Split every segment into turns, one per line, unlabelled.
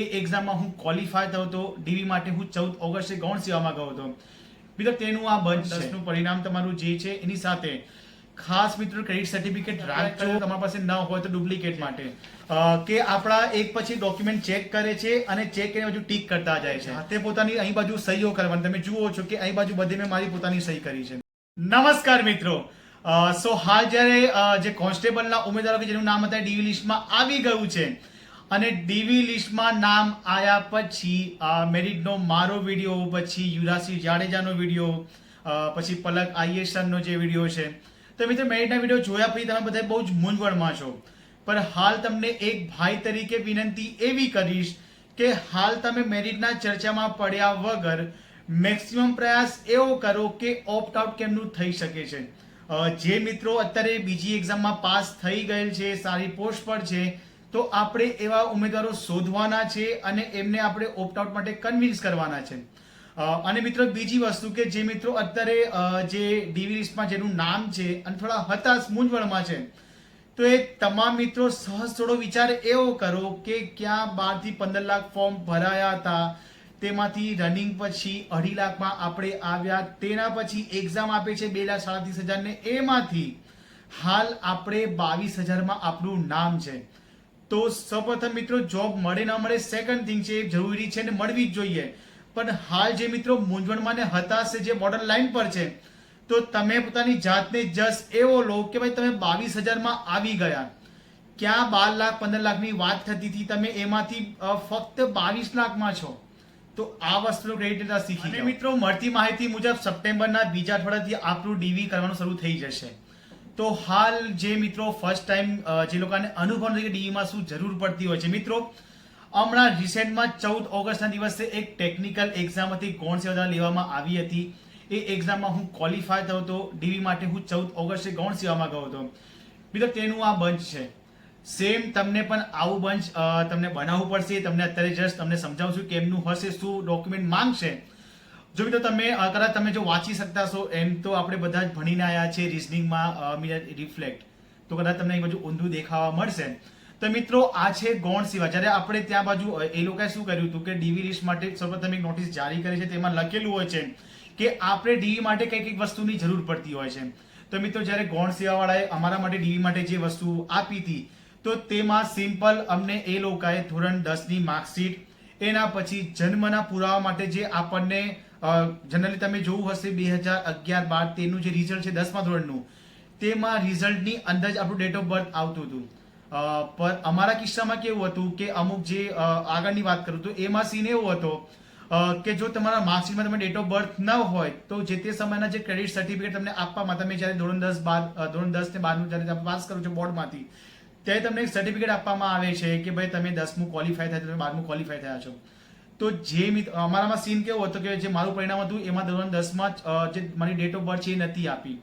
એ એક્ઝામમાં હું ક્વોલિફાય થયો હતો. ડીવી માટે હું ચૌદ ઓગસ્ટે ગૌણ સેવામાં ગયો હતો. મિત્રો તેનું આ બંધ દસનું પરિણામ તમારું જે છે એની સાથે ખાસ મિત્રો ક્રેડિટ સર્ટિફિકેટ રાખજો. તમારી પાસે ન હોય તો ડુપ્લિકેટ માટે. કે આપણા એક પછી ડોક્યુમેન્ટ ચેક કરે છે અને ચેક કરીને બાજુ ટીક કરતા જાય છે. તે પોતાની અહીં બાજુ સહીઓ કરવાની. તમે જુઓ છો કે અહીં બાજુ બધી મેં મારી પોતાની સહી કરી છે. નમસ્કાર મિત્રો. સો હાલ જ્યારે જે કોન્સ્ટેબલના ઉમેદવારો કે જેનું નામ હતા ડીવી લિસ્ટમાં આવી ગયું છે અને ડીવી લિસ્ટમાં નામ આવ્યા પછી મેરિટનો મારો વીડિયો, પછી યુવરાજસિંહ જાડેજાનો વીડિયો પછી પલક આઈએસનનો જે વીડિયો છે. તો મિત્રો, મેરિટના વીડિયો જોયા પછી તમે બધા બહુ જ મૂંઝવણમાં છો. પણ હાલ તમને એક ભાઈ તરીકે વિનંતી એવી કરીશ કે હાલ તમે મેરિટના ચર્ચામાં પડ્યા વગર મેક્સિમમ પ્રયાસ એવો કરો કે ઓપ્ટ આઉટ કેમનું થઈ શકે છે. જે મિત્રો અત્યારે બીજી એક્ઝામમાં પાસ થઈ ગયેલ છે, સારી પોસ્ટ પર છે તો આપણે એવા ઉમેદવારો શોધવાના છે અને એમને આપણે ઓપ્ટ આઉટ માટે કન્વિન્સ કરવાના છે. અને મિત્રો બીજી વસ્તુ કે જે મિત્રો અત્યારે જે ડીવી લિસ્ટમાં જેનું નામ છે અને થોડા હતાશ મૂંઝવણમાં છે, તો એ તમામ મિત્રો સહજ થોડો વિચાર એવો કરો કે ક્યાં બારથી પંદર લાખ ફોર્મ ભરાયા હતા, તેમાંથી રનિંગ પછી અઢી લાખમાં આપણે આવ્યા, તેના પછી એક્ઝામ આપે છે બે લાખ સાડત્રીસ હજારને, એમાંથી હાલ આપણે બાવીસ હજારમાં આપણું નામ છે. તો સૌપ્રથમ મિત્રો જોબ મળે ન મળે સેકન્ડ થિંગ છે એ જરૂરી છે ને મળવી જ જોઈએ. પણ હાલ જે મિત્રો મૂંઝવણમાં ને હતાશ છે જે બોર્ડર લાઈન પર છે તો તમે પોતાની જાતને જસ એવો લો કે ભાઈ તમે બાવીસ હજારમાં આવી ગયા. ક્યાં બાર લાખ પંદર લાખની વાત થતી હતી તમે એમાંથી ફક્ત બાવીસ લાખમાં છો. તો આ વસ્તુનો ક્રેડિટ શીખી મિત્રો મળતી માહિતી મુજબ સપ્ટેમ્બરના બીજા અઠવાડિયાથી આપણું ડીવી કરવાનું શરૂ થઈ જશે. તો હાલ જે મિત્રો ફર્સ્ટ ટાઈમ જે લોકોને અનુભવ નથી કે ડીવીમાં શું જરૂર પડતી હોય છે. મિત્રો, હમણાં રિસેન્ટમાં ચૌદ ઓગસ્ટના દિવસે એક ટેકનિકલ એક્ઝામ હતી, ગૌણ સેવા લેવામાં આવી હતી. એ એક્ઝામમાં હું ક્વોલિફાય થયો હતો. ડીવી માટે હું ચૌદ ઓગસ્ટે ગૌણ સેવામાં ગયો હતો. મિત્રો, તેનું આ બંચ છે. સેમ તમને પણ આવું બંચ તમને બનાવવું પડશે. તમને અત્યારે જસ્ટ તમને સમજાવું છું કે હશે શું ડોક્યુમેન્ટ માંગશે. જો મિત્રો તમે કદાચ તમે જો વાંચી શકતા છો એમ તો આપણે બધા જ ભણીને આવ્યા છે રિઝનિંગમાં રિફ્લેક્ટ તો કદાચ તમને એ બાજુ ઊંધું દેખાવા મળશે. તો મિત્રો, આ છે ગૌણ સેવા જ્યારે આપણે ત્યાં બાજુ એ લોકોએ શું કર્યું હતું કે ડીવી લિસ્ટ માટે સૌપ્રથમ એક નોટિસ જારી કરી છે, તેમાં લખેલું હોય છે કે આપણે ડીવી માટે કઈ કઈ વસ્તુની જરૂર પડતી હોય છે. તો મિત્રો, જ્યારે ગૌણ સેવાવાળાએ અમારા માટે ડીવી માટે જે વસ્તુ આપી હતી, તો તેમાં સિમ્પલ અમને એ લોકોએ ધોરણ દસની માર્કશીટ એના પછી જન્મના પુરાવા માટે જે આપણને જનરલી તમે જોવું હશે બે હજાર અગિયાર બાર તેનું જે રિઝલ્ટ છે દસમા ધોરણનું, તેમાં રિઝલ્ટની અંદર જ આપણું ડેટ ઓફ બર્થ આવતું હતું. પર અમારા કિસ્સામાં કેવું હતું કે અમુક જે આગળની વાત કરું તો એમાં સીન એવો હતો કે જો તમારા માર્કશીટમાં તમે ડેટ ઓફ બર્થ ન હોય, તો જે તે સમયના જે ક્રેડિટ સર્ટિફિકેટ તમને આપવામાં તમે જ્યારે ધોરણ દસ બાર ધોરણ દસ ને બારનું જ્યારે તમે પાસ કરો છો બોર્ડમાંથી, ત્યારે તમને એક સર્ટિફિકેટ આપવામાં આવે છે કે ભાઈ તમે દસમું ક્વોલિફાય થયા, તમે બારમું ક્વોલિફાય થયા છો. તો જે અમારામાં સીન કેવો હતો કે જે મારું પરિણામ હતું એમાં ધોરણ દસમાં જ, મારી ડેટ ઓફ બર્થ છે એ નથી આપી.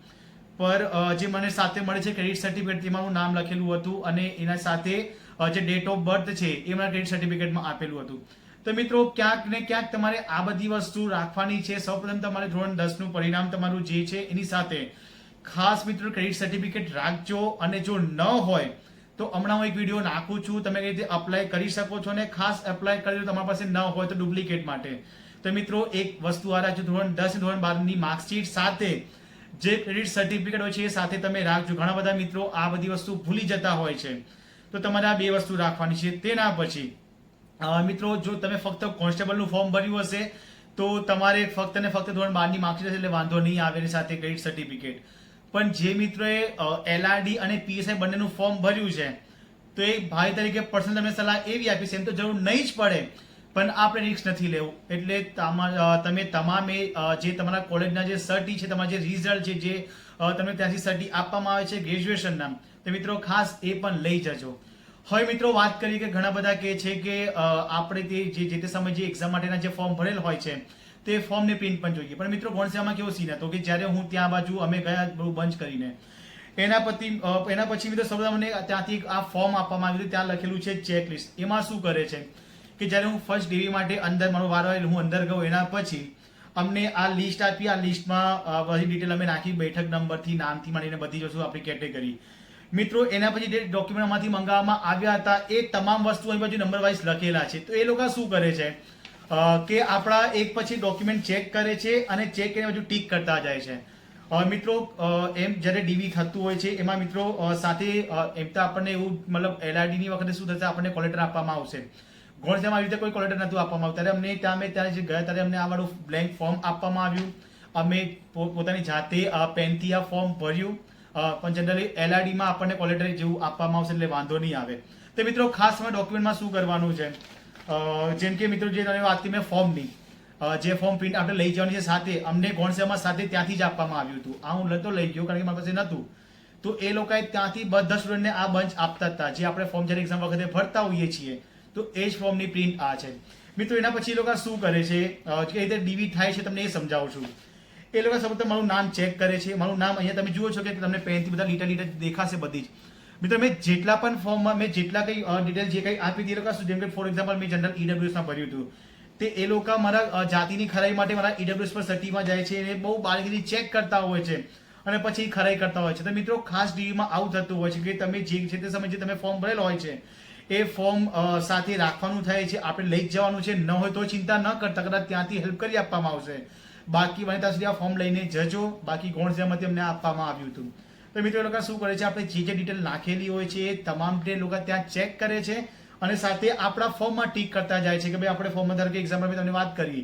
પર જે મને સાથે મળે છે ક્રેડિટ સર્ટિફિકેટ તેમાં મારું નામ લખેલું હતું અને એના સાથે જે ડેટ ઓફ બર્થ છે એ મારા ક્રેડિટ સર્ટિફિકેટમાં આપેલું હતું. તો મિત્રો ક્યાંક ને ક્યાંક તમારે આ બધી વસ્તુ રાખવાની છે. સૌપ્રથમ તમારે ધોરણ દસનું પરિણામ તમારું જે છે એની સાથે ખાસ મિત્રો ક્રેડિટ સર્ટિફિકેટ રાખજો અને જો ન હોય તો હમણાં હું એક વીડિયો નાખું છું. તમે કઈ રીતે અપ્લાય કરી શકો છો અને ખાસ એપ્લાય કરી તમારી પાસે ન હોય તો ડુપ્લિકેટ માટે. તો મિત્રો, એક વસ્તુ આ રાખજો, ધોરણ દસ ધોરણ બારની માર્કશીટ સાથે જે ક્રેડિટ સર્ટિફિકેટ હોય છે, એ સાથે તમે રાખજો. ઘણા બધા મિત્રો આ બધી વસ્તુ ભૂલી જતા હોય છે. તો તમારે આ બે વસ્તુ રાખવાની છે. તેના પછી મિત્રો, જો તમે ફક્ત કોન્સ્ટેબલનું ફોર્મ ભર્યું હશે, તો તમારે ફક્ત ને ફક્ત ધોરણ બારની માર્કશીટ એટલે વાંધો નહીં આવે એની સાથે ક્રેડિટ સર્ટિફિકેટ પણ જે મિત્રોએ એલઆરડી અને પીએસઆઈ બંનેનું ફોર્મ ભર્યું છે, તો એ ભાઈ તરીકે પર્સનલ તમને સલાહ એવી આપીશ એમ તો જરૂર નહીં જ પડે, પણ આપણે રિસ્ક નથી લેવું. એટલે તમા- તમે તમામે જે તમારા કોલેજના જે સર્ટી છે, તમારા જે રિઝલ્ટ છે, જે તમને ત્યાંથી સર્ટી આપવામાં આવે છે ગ્રેજ્યુએશનના તો મિત્રો ખાસ એ પણ લઈ જજો. હવે મિત્રો વાત કરી કે ઘણા બધા કહે છે કે આપણે તે જે તે સમયે જે એક્ઝામ માટેના જે ફોર્મ ભરેલ હોય છે તે ફોર્મની પ્રિન્ટ પણ જોઈએ. પણ મિત્રો ગોણસેવામાં કેવો સીન હતો કે જ્યારે હું ત્યાં બાજુ, અમે ગયા બહુ બંચ કરીને. એના પછી એના પછી મિત્રો સૌ મને ત્યાંથી આ ફોર્મ આપવામાં આવ્યું ત્યાં લખેલું છે ચેકલિસ્ટ એમાં શું કરે છે કે જ્યારે હું ફર્સ્ટ ડીવી માટે અંદર, મારો વારો આવેલો, હું અંદર ગયો, એના પછી અમને આ લિસ્ટ આપી. આ લિસ્ટમાં બધી ડિટેલ અમે નાખી. બેઠક નંબરથી નામથી માંડીને બધી જ વસ્તુ આપણી કેટેગરી મિત્રો, એના પછી જે ડોક્યુમેન્ટમાંથી મંગાવવામાં આવ્યા હતા, એ તમામ વસ્તુ અહીં બાજુ નંબર વાઇઝ લખેલા છે. તો એ લોકો શું કરે છે? કે આપણા એક પછી ડોક્યુમેન્ટ ચેક કરે છે અને ચેક કરીને બધું ટીક કરતા જાય છે. મિત્રો એમ જ્યારે ડીવી થતું હોય છે, એમાં મિત્રો સાથે એમ તો આપણને એવું મતલબ એલઆરડીની વખતે શું થશે, આપણને કોલેટર આપવામાં આવશે. ગોળસેમાં આવી રીતે કોઈ કોલેટર નહોતું આપવામાં આવ્યું ત્યારે અમને ત્યાં, અમે ત્યારે જે ગયા ત્યારે અમને આ વાળું બ્લેન્ક ફોર્મ આપવામાં આવ્યું. અમે પોતાની જાતે પેનથી આ ફોર્મ ભર્યું. પણ જનરલી એલઆરડીમાં આપણને કોલેટર જેવું આપવામાં આવશે એટલે વાંધો નહીં આવે. તો મિત્રો, ખાસ ડોક્યુમેન્ટમાં શું કરવાનું છે? જેમ કે મિત્રો જે તમે વાત કરી મેં ફોર્મની જે ફોર્મ પ્રિન્ટ આપણે લઈ જવાની છે સાથે અમને ગોણસેમાં સાથે ત્યાંથી જ આપવામાં આવ્યું હતું. આ હું નતો લઈ ગયો કારણ કે મારી પાસે નહોતું તો એ લોકોએ ત્યાંથી બધા સ્ટુડન્ટને આ બંચ આપતા હતા જે આપણે ફોર્મ જ્યારે એક્ઝામ વખતે ભરતા હોઈએ છીએ. તો એ જ ફોર્મની પ્રિન્ટ આ છે. મિત્રો એના પછી એ લોકો શું કરે છે? અ, કે રીતે ડીવી થાય છે તમને એ સમજાવું છું. એ લોકો સૌપ્રથમ મારું નામ ચેક કરે છે. મારું નામ અહીંયા તમે જુઓ છો કે તમને પેનથી બધા લીટર લીટર દેખાશે બધી જ. મિત્રો, મેં જેટલા પણ ફોર્મમાં, મેં જેટલા કંઈ ડિટેલ જે કંઈ આપી હતી એ લોકો જેમ કે ફોર એક્ઝામ્પલ મેં જનરલ ઈડબ્લ્યુએસમાં ભર્યું હતું. તે એ લોકો મારા જાતિની ખરાઈ માટે મારા ઈડબ્લ્યુએસ પર સર્ટીમાં જાય છે એ બહુ બારીકીથી ચેક કરતા હોય છે અને પછી ખરાઈ કરતા હોય છે. તો મિત્રો, ખાસ ડીવીમાં આવું થતું હોય છે કે તમે જે છે તે સમય જે તમે ફોર્મ ભરેલો હોય છે, એ ફોર્મ સાથે રાખવાનું થાય છે, આપણે લઈ જ જવાનું છે. ન હોય તો ચિંતા ન કરતા, કદાચ ત્યાંથી હેલ્પ કરી આપવામાં આવશે. બાકી બને ત્યાં સુધી આ ફોર્મ લઈને જજો. બાકી ગોણસેમાંથી અમને આપવામાં આવ્યું હતું. તો મિત્રો એ લોકો શું કરે છે? આપણે જે જે ડિટેલ નાખેલી હોય છે, એ તમામ ડિટેલ લોકો ત્યાં ચેક કરે છે અને સાથે આપણા ફોર્મમાં ટીક કરતા જાય છે કે ભાઈ આપણે ફોર્મમાં ધારો કે એક્ઝામ્પલ મેં તમને વાત કરી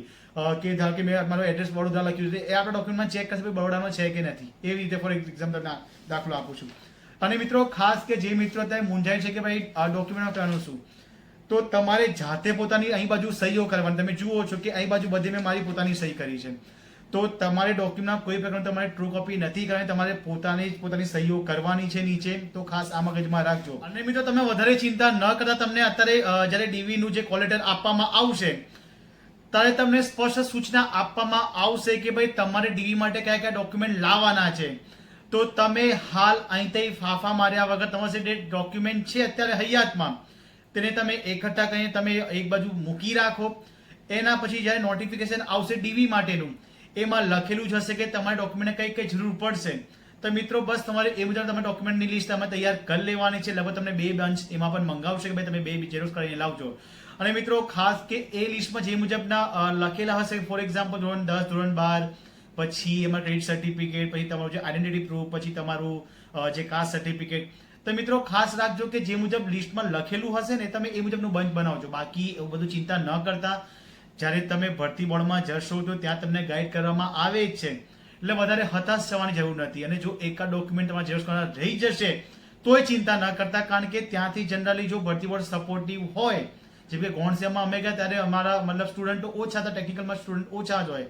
કે ધારો કે મેં મારો એડ્રેસ વડોદરા લખ્યું છે, એ આપણા ડોક્યુમેન્ટમાં ચેક કરશે ભાઈ બરોડાનો છે કે નથી. એવી રીતે ફોર એક્ઝામ્પલ દાખલો આપું છું. અને મિત્રો, ખાસ કે જે મિત્રો ત્યાં મૂંઝાય છે કે ભાઈ ડોક્યુમેન્ટ કરવાનું શું? તો તમારે જાતે પોતાની અહીં બાજુ સહીઓ કરવાની. તમે જુઓ છો કે અહીં બાજુ બધી મેં મારી પોતાની સહી કરી છે. તો તમારે ડોક્યુમેન્ટ કોઈ પ્રકારનું તમારે ટ્રુ કોપી નથી કરવાની, તમારે પોતાની જ પોતાની સહીઓ કરવાની છે નીચે. તો ખાસ આ મગજમાં રાખજો. અને મિત્રો, તમે વધારે ચિંતા ન કરતા, તમને અત્યારે જ્યારે ડીવી નું જે કોલેટર આપવામાં આવશે, ત્યારે તમને સ્પષ્ટ સૂચના આપવામાં આવશે કે ભાઈ તમારે ડીવી માટે કયા કયા ડોક્યુમેન્ટ લાવવાના છે. તો તમે હાલ અહીંથી ફાફા માર્યા વગર તમારી જે ડોક્યુમેન્ટ છે અત્યારે હૈયાતમાં, તેને તમે એકઠા કરીને તમે એક બાજુ મૂકી રાખો. એના પછી જ્યારે નોટિફિકેશન આવશે ડીવી માટેનું એમાં લખેલું જ હશે કે તમારે ડોક્યુમેન્ટને કઈ કઈ જરૂર પડશે. તો મિત્રો, બસ તમારે એ મુજબ તમે ડોક્યુમેન્ટની લિસ્ટ તમે તૈયાર કરી લેવાની છે. લગભગ તમને બે બંચ એમાં પણ મંગાવશે કે ભાઈ તમે બે ઝેરોક્ષ કરીને લાવજો. અને મિત્રો, ખાસ કે એ લિસ્ટમાં જે મુજબના લખેલા હશે ફોર એક્ઝામ્પલ ધોરણ દસ, ધોરણ બાર, પછી એમાં ક્રેડિટ સર્ટિફિકેટ પછી તમારું જે આઈડેન્ટિટી પ્રૂફ પછી તમારું જે કાસ્ટ સર્ટિફિકેટ તો મિત્રો, ખાસ રાખજો કે જે મુજબ લિસ્ટમાં લખેલું હશે ને, તમે એ મુજબનું બંચ બનાવજો. બાકી એવું બધું ચિંતા ન કરતા. જ્યારે તમે ભરતી બોર્ડમાં જશો તો ત્યાં તમને ગાઈડ કરવામાં આવે જ છે. એટલે વધારે હતાશ થવાની જરૂર નથી. અને જો એકાદ ડોક્યુમેન્ટ તમારે ઝેરોક્ષ કરવાના રહી જશે, તોય ચિંતા ન કરતા. કારણ કે ત્યાંથી જનરલી જો ભરતી બોર્ડ સપોર્ટિવ હોય, જેમ કે ગોણસેમાં અમે ગયા ત્યારે અમારા મતલબ સ્ટુડન્ટો ઓછા હતા ટેકનિકલમાં સ્ટુડન્ટ ઓછા જ હોય.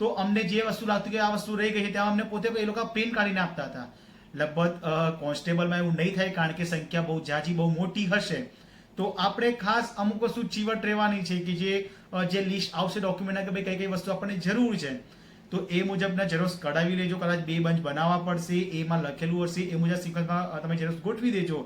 તો અમને જે વસ્તુ લાગતી કે આ વસ્તુ રહી ગઈ છે, ત્યાં અમને પોતે એ લોકો પેન કાઢીને આપતા હતા. લગભગ કોન્સ્ટેબલમાં એવું નહીં થાય, કારણ કે સંખ્યા બહુ, જાજી બહુ મોટી હશે. તો આપણે ખાસ અમુક વસ્તુ ચીવટ રહેવાની છે કે જે જે લિસ્ટ આવશે ડોક્યુમેન્ટના કે ભાઈ કઈ કઈ વસ્તુ આપણને જરૂર છે. તો એ મુજબના ઝેરોક્ષ કઢાવી લેજો, કદાચ બે બંચ બનાવવા પડશે, એમાં લખેલું હશે, એ મુજબ સિક્વન્સમાં તમે ઝેરોક્ષ ગોઠવી દેજો.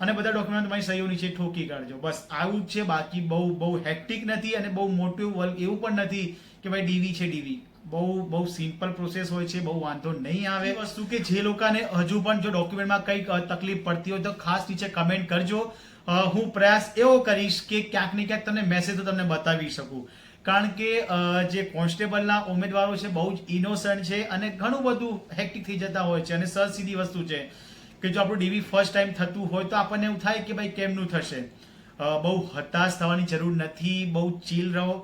અને બધા ડોક્યુમેન્ટ તમારી સહીઓ નીચે ઠોકી કાઢજો. બસ આવું જ છે, બાકી બહુ બહુ હેક્ટિક નથી અને બહુ મોટું વર્ક એવું પણ નથી કે ભાઈ ડીવી છે ડીવી બહુ બહુ સિમ્પલ પ્રોસેસ હોય છે, બહુ વાંધો નહીં આવે. વસ્તુ કે જે લોકોને હજુ પણ જો ડોક્યુમેન્ટમાં કંઈક તકલીફ પડતી હોય તો ખાસ નીચે કમેન્ટ કરજો. હું પ્રયાસ એવો કરીશ કે ક્યાંક ને ક્યાંક તમને મેસેજ તમને બતાવી શકું. કારણ કે જે કોન્સ્ટેબલના ઉમેદવારો છે, બહુ જ ઇનોસન્ટ છે અને ઘણું બધું હેક્ટિક થઈ જતા હોય છે અને સહજ સીધી વસ્તુ છે કે જો આપણું ડીવી ફર્સ્ટ ટાઈમ થતું હોય તો આપણને એવું થાય કે ભાઈ કેમનું થશે? બહુ હતાશ થવાની જરૂર નથી, બહુ ચીલ રહો.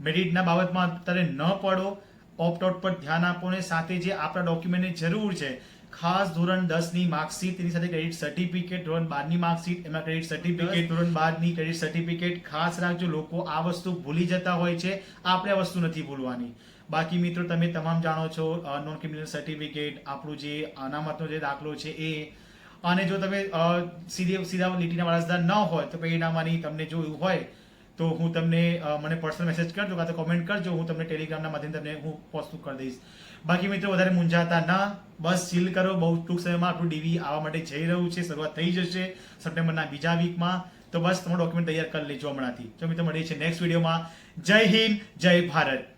મેરિટના બાબતમાં અત્યારે ન પડો. ઓપ્ટ આઉટ પર ધ્યાન આપો ને સાથે જે આપણા ડોક્યુમેન્ટની જરૂર છે ખાસ ધોરણ દસની માર્કશીટ તેની સાથે ક્રેડિટ સર્ટિફિકેટ ધોરણ બારની માર્કશીટ એમાં ક્રેડિટ સર્ટિફિકેટ ધોરણ બારની ક્રેડિટ સર્ટિફિકેટ ખાસ રાખજો લોકો આ વસ્તુ ભૂલી જતા હોય છે. આપણે આ વસ્તુ નથી ભૂલવાની. બાકી મિત્રો તમે તમામ જાણો છો નોન ક્રિમિનલ સર્ટિફિકેટ આપણું જે અનામતનો જે દાખલો છે એ. અને જો તમે સીધે સીધી લીટીના વારસદાર ન હોય તો પરિણામવાની તમને જો એવું હોય તો હું તમને મને પર્સનલ મેસેજ કરજો કાં તો કોમેન્ટ કરજો હું તમને ટેલિગ્રામના માધ્યમથી તમને હું પોસ્ટ કરી દઈશ. બાકી મિત્રો, વધારે મૂંઝાતા ના, બસ ચીલ કરો, બહુ ટૂંક સમયમાં આપણું ડીવી આવવા માટે જઈ રહ્યું છે, શરૂઆત થઈ જશે સપ્ટેમ્બરના બીજા વીકમાં તો બસ, તમારું ડોક્યુમેન્ટ તૈયાર કરી લેજો હમણાંથી. જો મિત્રો, મળીએ છીએ નેક્સ્ટ વિડીયોમાં જય હિન્દ, જય ભારત.